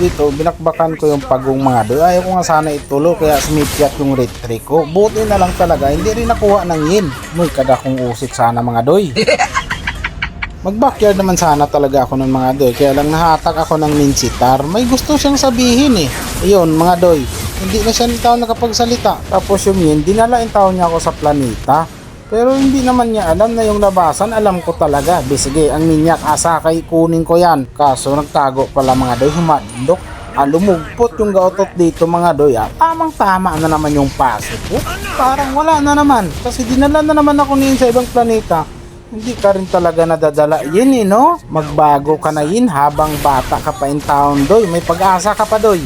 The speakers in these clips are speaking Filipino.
dito, binakbakan ko yung pagong mga doy. Ayaw ko nga sana itulo, kaya sumipiat yung retry ko. Buti na lang talaga, hindi rin nakuha ng yin. Muy kada kong usik sana mga doy. Mag-backyard naman sana talaga ako ng mga doy, kaya lang nahatak ako ng minsitar. May gusto siyang sabihin eh. Ayun, mga doy, hindi na siya tao nakapagsalita. Tapos yung yin, dinala yung tao niya ako sa planeta. Pero hindi naman niya alam na yung labasan, alam ko talaga. Di sige, ang minyak, asa kay kunin ko yan. Kaso nagtago pala mga doy, humadok. Ah, lumugpot yung gaotot dito mga doy. Ah, tamang tama na naman yung paso ko. Parang wala na naman. Kasi dinala na naman ako niyan sa ibang planeta. Hindi ka rin talaga nadadala. Yun eh, no? Magbago ka na yun habang bata ka pa in town, doy. May pag-asa ka pa, doy.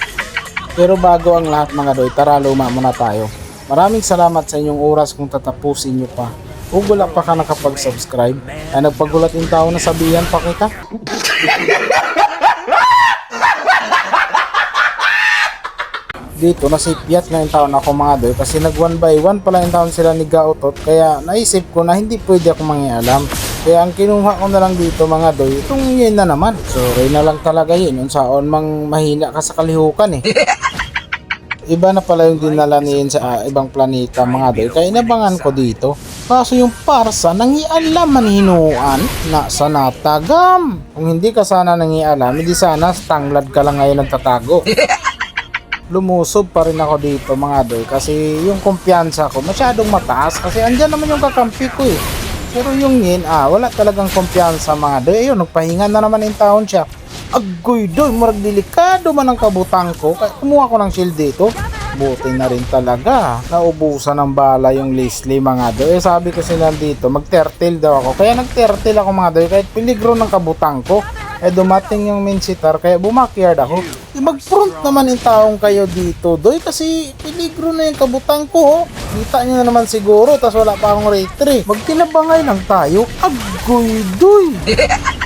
Pero bago ang lahat mga doy, tara luma muna tayo. Maraming salamat sa inyong oras kung tatapusin nyo pa. Kung wala pa ka nakapag-subscribe, ay nagpagulat yung tao na sabihan pa kita. Dito, nasipyat na yung taon ako mga doy kasi nag one by one pala yung taon sila ni Gaotot kaya naisip ko na hindi pwede ako mangialam. Kaya ang kinuha ko na lang dito mga doy, itong yun na naman. Sorry na lang talaga yun, yung saon mang mahina ka sa kalihukan eh. Iba na pala yung dinala niyan sa ah, ibang planeta mga doy. Kaya inabangan ko dito. Kaso yung parsa, nangialam man hinuan na sa natagam. Kung hindi ka sana nangialam, hindi sana tanglad ka lang ngayon nagtatago. Lumusob pa rin ako dito mga doy kasi yung kumpiyansa ko masyadong mataas kasi andyan naman yung kakampi ko eh. Pero yung yin, ah, wala talagang kumpiyansa mga doy. Ayun, nagpahinga na naman yung taon siya. Agoy doy, marag delikado man ang kabutang ko. Kaya kumuha ko ng shield dito. Buti na rin talaga. Naubusan ng bala yung Leslie mga doy. Eh, sabi kasi nandito, mag-turtle daw ako. Kaya nag-turtle ako mga doy kahit peligro ng kabutang ko. Eh dumating yung main sitar kaya bumakyard ako. Eh, mag-front naman yung taong kayo dito doy kasi peligro na yung kabutang ko. Oh. Kita nyo na naman siguro tas wala pa akong rate 3. Magtinabangay lang tayo. Agoy doy.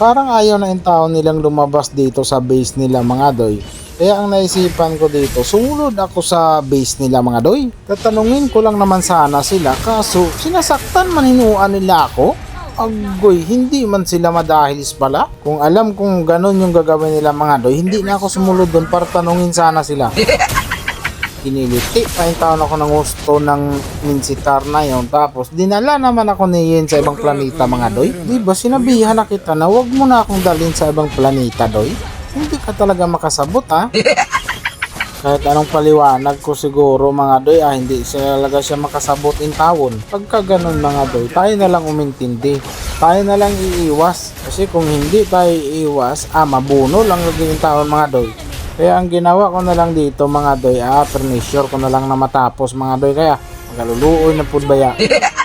Parang ayaw na yung tao nilang lumabas dito sa base nila mga doy. Kaya ang naisipan ko dito, sumunod ako sa base nila mga doy. Tatanungin ko lang naman sana sila kaso sinasaktan man hinuan nila ako. Agoy, hindi man sila madahilis pala. Kung alam kung ganun yung gagawin nila mga doy, hindi na ako sumunod doon para tanungin sana sila. Kiniliti pa yung taon ako ng gusto ng minsitar na yon Tapos dinala naman ako ni Yen sa ibang planeta mga doy. Di ba sinabihan na kita na wag mo na akong dalhin sa ibang planeta doy? Hindi ka talaga makasabot ha. Kahit anong paliwanag ko siguro mga doy ah, hindi siya talaga siya makasabot in tawon. Pagka ganun mga doy, tayo na lang umintindi. Tayo na lang iiwas. Kasi kung hindi tayo iiwas, ah mabuno lang naging taon mga doy. Kaya ang ginawa ko na lang dito mga doy, ah, pernisure ko na lang na matapos mga doy. Kaya magaluluoy na pud baya.